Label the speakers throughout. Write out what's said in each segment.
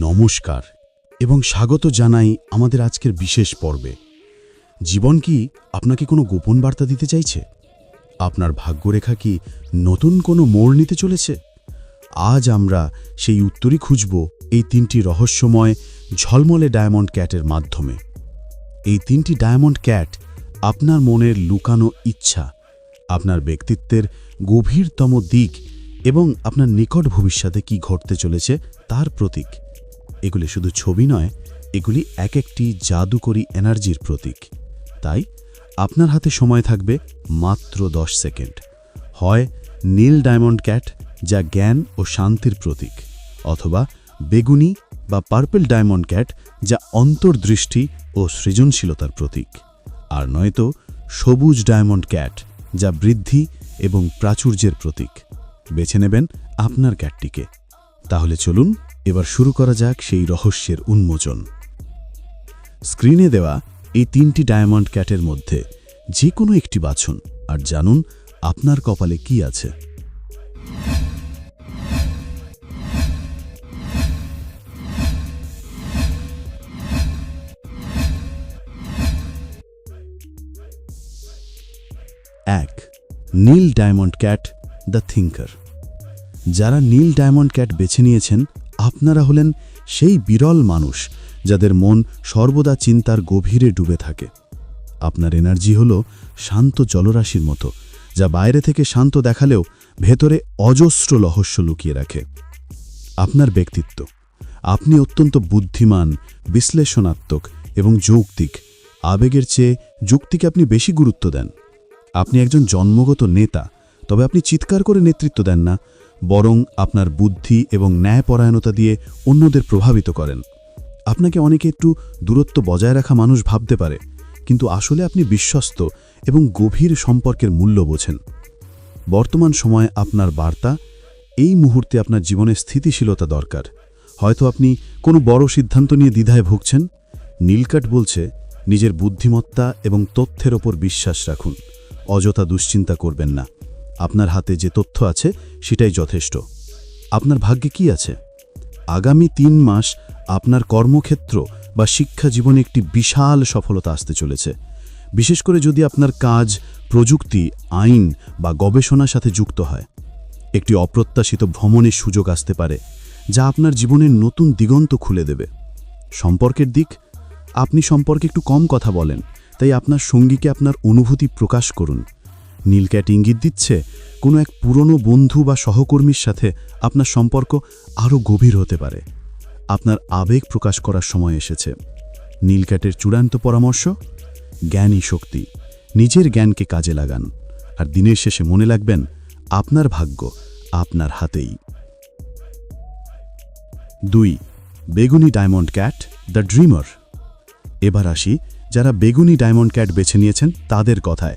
Speaker 1: নমস্কার এবং স্বাগত জানাই আমাদের আজকের বিশেষ পর্বে। জীবন কি আপনাকে কোনো গোপন বার্তা দিতে চাইছে? আপনার ভাগ্যরেখা কি নতুন কোনো মোড় নিতে চলেছে? আজ আমরা সেই উত্তরই খুঁজব এই তিনটি রহস্যময় ঝলমলে ডায়মন্ড ক্যাটের মাধ্যমে। এই তিনটি ডায়মন্ড ক্যাট আপনার মনের লুকানো ইচ্ছা, আপনার ব্যক্তিত্বের গভীরতম দিক এবং আপনার নিকট ভবিষ্যতে কি ঘটতে চলেছে তার প্রতীক। এগুলি শুধু ছবি নয়, এগুলি এক একটি জাদুকরী এনার্জির প্রতীক। তাই, আপনার হাতে সময় থাকবে মাত্র দশ সেকেন্ড। হয় নীল ডায়মন্ড ক্যাট, যা জ্ঞান ও শান্তির প্রতীক, অথবা বেগুনি বা পার্পেল ডায়মন্ড ক্যাট, যা অন্তর্দৃষ্টি ও সৃজনশীলতার প্রতীক। আর নয়তো সবুজ ডায়মন্ড ক্যাট, যা বৃদ্ধি এবং প্রাচুর্যের প্রতীক। বেছে নেবেন আপনার ক্যাটটিকে। তাহলে চলুন এবার শুরু করা যাক সেই রহস্যের উন্মোচন। স্ক্রিনে দেওয়া এই তিনটি ডায়মন্ড ক্যাটের মধ্যে যে কোনো একটি বাছুন। আর জানুন, আপনার কপালে কি আছে? এক, নীল ডায়মন্ড ক্যাট দ্য থিঙ্কার যারা নীল ডায়মন্ড ক্যাট বেছে নিয়েছেন আপনারা হলেন সেই বিরল মানুষ যাদের মন সর্বদা চিন্তার গভীরে ডুবে থাকে। আপনার এনার্জি হল শান্ত জলরাশির মতো, যা বাইরে থেকে শান্ত দেখালেও ভেতরে অজস্র রহস্য লুকিয়ে রাখে। আপনার ব্যক্তিত্ব, আপনি অত্যন্ত বুদ্ধিমান, বিশ্লেষণাত্মক এবং যৌক্তিক। আবেগের চেয়ে যুক্তিকে আপনি বেশি গুরুত্ব দেন। আপনি একজন জন্মগত নেতা, তবে আপনি চিৎকার করে নেতৃত্ব দেন না বরং আপনার বুদ্ধি এবং ন্যায়পরায়ণতা দিয়ে অন্যদের প্রভাবিত করেন। আপনাকে অনেকে একটু দূরত্ব বজায় রাখা মানুষ ভাবতে পারে, কিন্তু আসলে আপনি বিশ্বস্ত এবং গভীর সম্পর্কের মূল্য বোঝেন। বর্তমান সময়ে আপনার বার্তা, এই মুহূর্তে আপনার জীবনে স্থিতিশীলতা দরকার। হয়তো আপনি কোনো বড় সিদ্ধান্ত নিয়ে দ্বিধায় ভুগছেন। নীলকাট বলছে, নিজের বুদ্ধিমত্তা এবং তথ্যের ওপর বিশ্বাস রাখুন। অযথা দুশ্চিন্তা করবেন না। আপনার হাতে যে তথ্য আছে, সেটাই যথেষ্ট। আপনার ভাগ্যে কি আছে? আগামী তিন মাস আপনার কর্মক্ষেত্র বা শিক্ষা জীবনে একটি বিশাল সফলতা আসতে চলেছে। বিশেষ করে যদি আপনার কাজ, প্রযুক্তি, আইন বা গবেষণার সাথে যুক্ত হয়। একটি অপ্রত্যাশিত ভ্রমণের সুযোগ আসতে পারে, যা আপনার জীবনের নতুন দিগন্ত খুলে দেবে। সম্পর্কের দিক, আপনি সম্পর্কে একটু কম কথা বলেন, তাই আপনার সঙ্গীকে আপনার অনুভূতি প্রকাশ করুন। নীলক্যাট ইঙ্গিত দিচ্ছে, কোনো এক পুরনো বন্ধু বা সহকর্মীর সাথে আপনার সম্পর্ক আরও গভীর হতে পারে। আপনার আবেগ প্রকাশ করার সময় এসেছে। নীলক্যাটের চূড়ান্ত পরামর্শ জ্ঞানই শক্তি। নিজের জ্ঞানকে কাজে লাগান। আর দিনের শেষে মনে লাগবেন আপনার ভাগ্য আপনার হাতেই। দুই, বেগুনি ডায়মন্ড ক্যাট, দ্য ড্রিমার। এবার আসি, যারা বেগুনি ডায়মন্ড ক্যাট বেছে নিয়েছেন তাদের কথায়।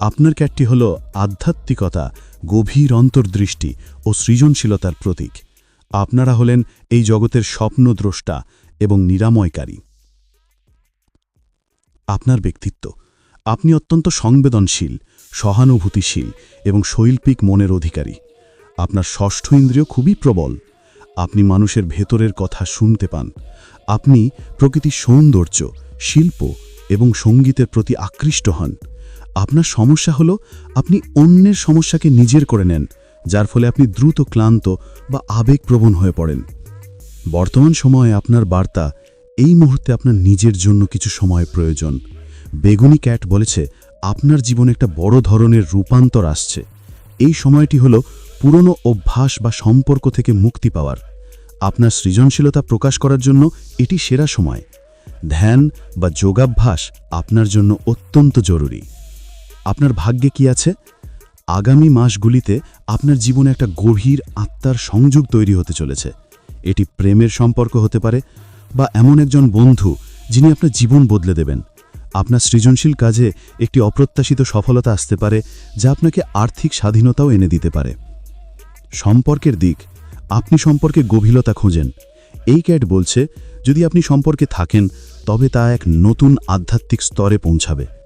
Speaker 1: আপনার ক্যাটটি হল আধ্যাত্মিকতা, গভীর অন্তর্দৃষ্টি ও সৃজনশীলতার প্রতীক। আপনারা হলেন এই জগতের স্বপ্নদ্রষ্টা এবং নিরাময়কারী। আপনার ব্যক্তিত্ব। আপনি অত্যন্ত সংবেদনশীল, সহানুভূতিশীল এবং শৈল্পিক মনের অধিকারী। আপনার ষষ্ঠ ইন্দ্রিয় খুবই প্রবল। আপনি মানুষের ভেতরের কথা শুনতে পান। আপনি প্রকৃতির সৌন্দর্য, শিল্প এবং সঙ্গীতের প্রতি আকৃষ্ট হন। আপনার সমস্যা হলো আপনি অন্যের সমস্যাকে নিজের করে নেন, যার ফলে আপনি দ্রুত ক্লান্ত বা আবেগপ্রবণ হয়ে পড়েন। বর্তমান সময়ে আপনার বার্তা এই মুহূর্তে আপনার নিজের জন্য কিছু সময় প্রয়োজন। বেগুনি ক্যাট বলেছে, আপনার জীবনে একটা বড় ধরনের রূপান্তর আসছে। এই সময়টি হলো পুরনো অভ্যাস বা সম্পর্ক থেকে মুক্তি পাওয়ার। আপনার সৃজনশীলতা প্রকাশ করার জন্য এটি সেরা সময়। ধ্যান বা যোগাভ্যাস আপনার জন্য অত্যন্ত জরুরি। আপনার ভাগ্যে কি আছে? আগামী মাসগুলিতে আপনার জীবনে একটা গভীর আত্মার সংযোগ তৈরি হতে চলেছে। এটি প্রেমের সম্পর্ক হতে পারে বা এমন একজন বন্ধু যিনি আপনার জীবন বদলে দেবেন। আপনার সৃজনশীল কাজে একটি অপ্রত্যাশিত সফলতা আসতে পারে, যা আপনাকে আর্থিক স্বাধীনতাও এনে দিতে পারে। সম্পর্কের দিক, আপনি সম্পর্কে গভীরতা খোঁজেন। এই ক্যাট বলছে, যদি আপনি সম্পর্কে থাকেন, তবে তা এক নতুন আধ্যাত্মিক স্তরে পৌঁছাবে।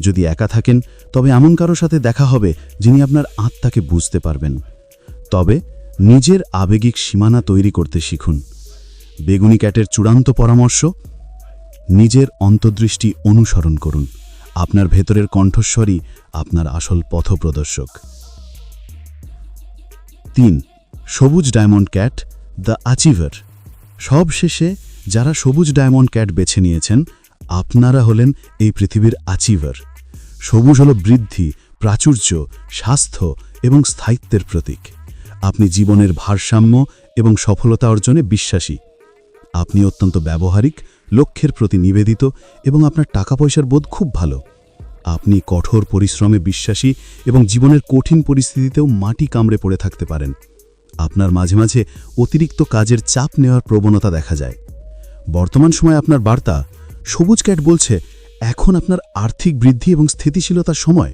Speaker 1: যদি একা থাকেন, তবে এমন কারও সাথে দেখা হবে যিনি আপনার আত্মাকে বুঝতে পারবেন। তবে নিজের আবেগিক সীমানা তৈরি করতে শিখুন। বেগুনি ক্যাটের চূড়ান্ত পরামর্শ, নিজের অন্তর্দৃষ্টি অনুসরণ করুন। আপনার ভেতরের কণ্ঠস্বরই আপনার আসল পথপ্রদর্শক। তিন, সবুজ ডায়মন্ড ক্যাট দ্য অ্যাচিভার সব শেষে যারা সবুজ ডায়মন্ড ক্যাট বেছে নিয়েছেন আপনারা হলেন এই পৃথিবীর অ্যাচিভার সবুজ হল বৃদ্ধি, প্রাচুর্য, স্বাস্থ্য এবং স্থায়িত্বের প্রতীক। আপনি জীবনের ভারসাম্য এবং সফলতা অর্জনে বিশ্বাসী। আপনি অত্যন্ত ব্যবহারিক, লক্ষ্যের প্রতি নিবেদিত এবং আপনার টাকা পয়সার বোধ খুব ভালো। আপনি কঠোর পরিশ্রমে বিশ্বাসী এবং জীবনের কঠিন পরিস্থিতিতেও মাটি কামড়ে পড়ে থাকতে পারেন। আপনার মাঝে মাঝে অতিরিক্ত কাজের চাপ নেওয়ার প্রবণতা দেখা যায়। বর্তমান সময়ে আপনার বার্তা সবুজ ক্যাট বলছে, এখন আপনার আর্থিক বৃদ্ধি এবং স্থিতিশীলতার সময়।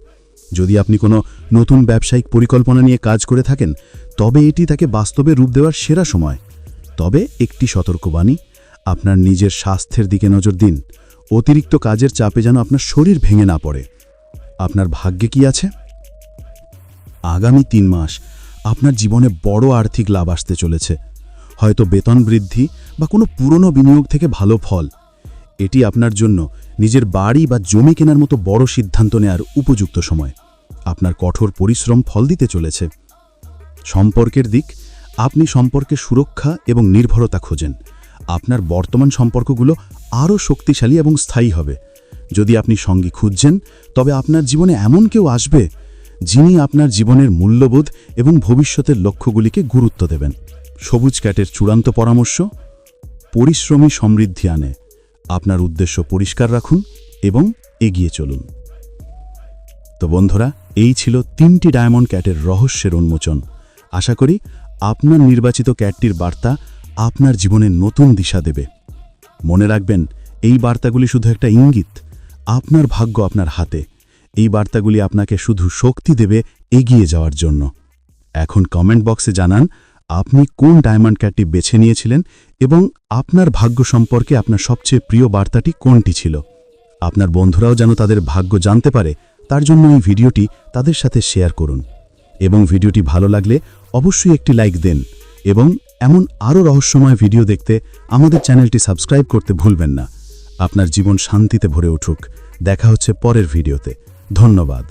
Speaker 1: যদি আপনি কোনো নতুন ব্যবসায়িক পরিকল্পনা নিয়ে কাজ করে থাকেন, তবে এটি তাকে বাস্তবে রূপ দেওয়ার সেরা সময়। তবে একটি সতর্কবাণী, আপনার নিজের স্বাস্থ্যের দিকে নজর দিন। অতিরিক্ত কাজের চাপে যেন আপনার শরীর ভেঙে না পড়ে। আপনার ভাগ্যে কি আছে? আগামী তিন মাস আপনার জীবনে বড় আর্থিক লাভ আসতে চলেছে। হয়তো বেতন বৃদ্ধি বা কোনো পুরনো বিনিয়োগ থেকে ভালো ফল। এটি আপনার জন্য নিজের বাড়ি বা জমি কেনার মতো বড় সিদ্ধান্ত নেয়ার উপযুক্ত সময়। আপনার কঠোর পরিশ্রম ফল দিতে চলেছে। সম্পর্কের দিক, আপনি সম্পর্কে সুরক্ষা এবং নির্ভরতা খোঁজেন। আপনার বর্তমান সম্পর্কগুলো আরও শক্তিশালী এবং স্থায়ী হবে। যদি আপনি সঙ্গী খুঁজছেন, তবে আপনার জীবনে এমন কেউ আসবে যিনি আপনার জীবনের মূল্যবোধ এবং ভবিষ্যতের লক্ষ্যগুলিকে গুরুত্ব দেবেন। সবুজ ক্যাটের চূড়ান্ত পরামর্শ, পরিশ্রমী সমৃদ্ধি আনে। আপনার উদ্দেশ্য পরিষ্কার রাখুন এবং এগিয়ে চলুন। তো বন্ধুরা, এই ছিল তিনটি ডায়মন্ড ক্যাটের রহস্যের উন্মোচন। আশা করি আপনার নির্বাচিত ক্যাটটির বার্তা আপনার জীবনে নতুন দিশা দেবে। মনে রাখবেন, এই বার্তাগুলি শুধু একটা ইঙ্গিত, আপনার ভাগ্য আপনার হাতে। এই বার্তাগুলি আপনাকে শুধু শক্তি দেবে এগিয়ে যাওয়ার জন্য। এখন কমেন্ট বক্সে জানান আপনি কোন ডায়মন্ড ক্যাটটি বেছে নিয়েছিলেন এবং আপনার ভাগ্য সম্পর্কে আপনার সবচেয়ে প্রিয় বার্তাটি কোনটি ছিল? আপনার বন্ধুরাও যেন তাদের ভাগ্য জানতে পারে, তার জন্য এই ভিডিওটি তাদের সাথে শেয়ার করুন। এবং ভিডিওটি ভালো লাগলে অবশ্যই একটি লাইক দেন এবং এমন আরও রহস্যময় ভিডিও দেখতে আমাদের চ্যানেলটি সাবস্ক্রাইব করতে ভুলবেন না। আপনার জীবন শান্তিতে ভরে উঠুক। দেখা হচ্ছে পরের ভিডিওতে। ধন্যবাদ।